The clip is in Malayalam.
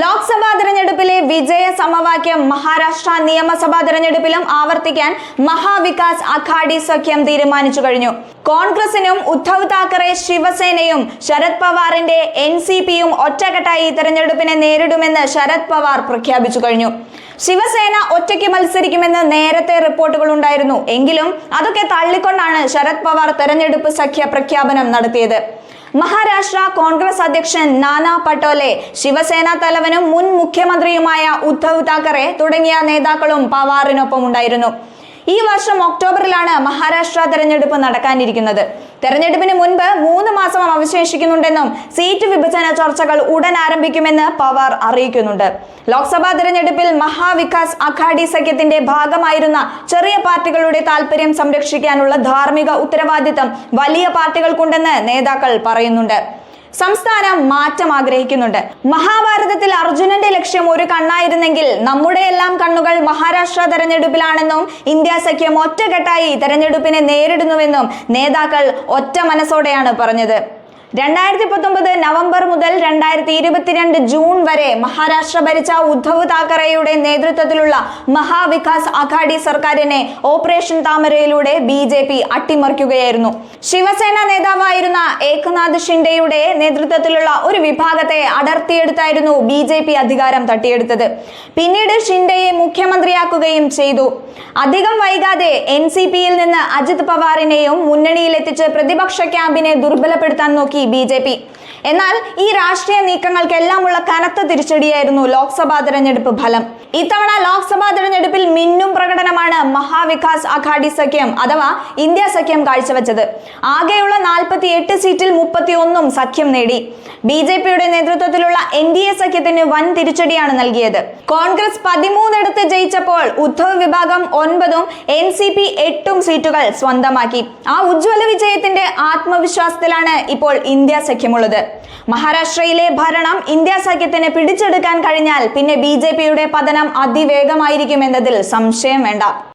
ലോക്സഭാ തെരഞ്ഞെടുപ്പിലെ വിജയ സമവാക്യം മഹാരാഷ്ട്ര നിയമസഭാ തെരഞ്ഞെടുപ്പിലും ആവർത്തിക്കാൻ മഹാവികാസ് അഘാഡി സഖ്യം തീരുമാനിച്ചു കഴിഞ്ഞു. കോൺഗ്രസിനും ഉദ്ധവ് താക്കറെ ശിവസേനയും ശരത് പവാറിന്റെ എൻ സി പിയും ഒറ്റക്കെട്ടായി തെരഞ്ഞെടുപ്പിനെ നേരിടുമെന്ന് ശരത് പവാർ പ്രഖ്യാപിച്ചു കഴിഞ്ഞു. ശിവസേന ഒറ്റയ്ക്ക് മത്സരിക്കുമെന്ന് നേരത്തെ റിപ്പോർട്ടുകൾ ഉണ്ടായിരുന്നു. എങ്കിലും അതൊക്കെ തള്ളിക്കൊണ്ടാണ് ശരത് പവാർ തെരഞ്ഞെടുപ്പ് സഖ്യ പ്രഖ്യാപനം നടത്തിയത്. മഹാരാഷ്ട്ര കോൺഗ്രസ് അധ്യക്ഷൻ നാനാ പട്ടോലെ ശിവസേന തലവനും മുൻ മുഖ്യമന്ത്രിയുമായ ഉദ്ധവ് താക്കറെ തുടങ്ങിയ നേതാക്കളും പവാറിനൊപ്പം ഉണ്ടായിരുന്നു. ഈ വർഷം ഒക്ടോബറിലാണ് മഹാരാഷ്ട്ര തെരഞ്ഞെടുപ്പ് നടക്കാനിരിക്കുന്നത്. തെരഞ്ഞെടുപ്പിന് മുൻപ് മൂന്ന് മാസം അവശേഷിക്കുന്നുണ്ടെന്നും സീറ്റ് വിഭജന ചർച്ചകൾ ഉടൻ ആരംഭിക്കുമെന്ന് പവാർ അറിയിക്കുന്നുണ്ട്. ലോക്സഭാ തെരഞ്ഞെടുപ്പിൽ മഹാവികാസ് അഘാഡി സഖ്യത്തിന്റെ ഭാഗമായിരുന്ന ചെറിയ പാർട്ടികളുടെ താല്പര്യം സംരക്ഷിക്കാനുള്ള ധാർമ്മിക ഉത്തരവാദിത്തം വലിയ പാർട്ടികൾക്കുണ്ടെന്ന് നേതാക്കൾ പറയുന്നുണ്ട്. സംസ്ഥാനം മാറ്റം ആഗ്രഹിക്കുന്നുണ്ട്. മഹാഭാരതത്തിൽ അർജുനന്റെ ലക്ഷ്യം ഒരു കണ്ണായിരുന്നെങ്കിൽ നമ്മുടെ എല്ലാം കണ്ണുകൾ മഹാരാഷ്ട്ര തെരഞ്ഞെടുപ്പിലാണെന്നും ഇന്ത്യ സഖ്യം ഒറ്റക്കെട്ടായി തെരഞ്ഞെടുപ്പിനെ നേരിടുന്നുവെന്നും നേതാക്കൾ ഒറ്റ മനസ്സോടെയാണ് പറഞ്ഞത്. രണ്ടായിരത്തി പത്തൊമ്പത് നവംബർ മുതൽ രണ്ടായിരത്തി ഇരുപത്തിരണ്ട് ജൂൺ വരെ മഹാരാഷ്ട്ര ഭരിച്ച ഉദ്ധവ് താക്കറെയുടെ നേതൃത്വത്തിലുള്ള മഹാവികാസ് അഘാഡി സർക്കാരിനെ ഓപ്പറേഷൻ താമരയിലൂടെ ബി ജെ പി അട്ടിമറിക്കുകയായിരുന്നു. ശിവസേന നേതാവായിരുന്ന ഏകനാഥ് ഷിൻഡെയുടെ നേതൃത്വത്തിലുള്ള ഒരു വിഭാഗത്തെ അടർത്തിയെടുത്തായിരുന്നു ബി ജെ പി അധികാരം തട്ടിയെടുത്തത്. പിന്നീട് ഷിൻഡെയെ മുഖ്യമന്ത്രിയാക്കുകയും ചെയ്തു. അധികം വൈകാതെ എൻ സി പിയിൽ നിന്ന് അജിത് പവാറിനെയും മുന്നണിയിലെത്തിച്ച് പ്രതിപക്ഷ ക്യാമ്പിനെ ദുർബലപ്പെടുത്താൻ നോക്കി ബി ജെ പി എന്നാൽ ഈ രാഷ്ട്രീയ നീക്കങ്ങൾക്കെല്ലാമുള്ള കനത്ത തിരിച്ചടിയായിരുന്നു ലോക്സഭാ തെരഞ്ഞെടുപ്പ് ഫലം. ഇത്തവണ ലോക്സഭാ തെരഞ്ഞെടുപ്പിൽ മിന്നും പ്രകടനമാണ് മഹാവികാസ് അഘാഡി സഖ്യം അഥവാ ഇന്ത്യ സഖ്യം കാഴ്ചവെച്ചത്. ആകെയുള്ള നാൽപ്പത്തി എട്ട് സീറ്റിൽ മുപ്പത്തി ഒന്നും സഖ്യം നേടി. ബി ജെ പിയുടെ നേതൃത്വത്തിലുള്ള എൻ ഡി എ സഖ്യത്തിന് വൻ തിരിച്ചടിയാണ് നൽകിയത്. കോൺഗ്രസ് പതിമൂന്നിടത്ത് ജയിച്ചപ്പോൾ ഉദ്ധവ് വിഭാഗം ഒൻപതും എൻ സി പി എട്ടും സീറ്റുകൾ സ്വന്തമാക്കി. ആ ഉജ്ജ്വല വിജയത്തിന്റെ ആത്മവിശ്വാസത്തിലാണ് ഇപ്പോൾ ഇന്ത്യ സഖ്യമുള്ളത്. മഹാരാഷ്ട്രയിലെ ഭരണം ഇന്ത്യ സഖ്യത്തിന് പിടിച്ചെടുക്കാൻ കഴിഞ്ഞാൽ പിന്നെ ബി പതനം അതിവേഗമായിരിക്കും എന്നതിൽ സംശയം വേണ്ട.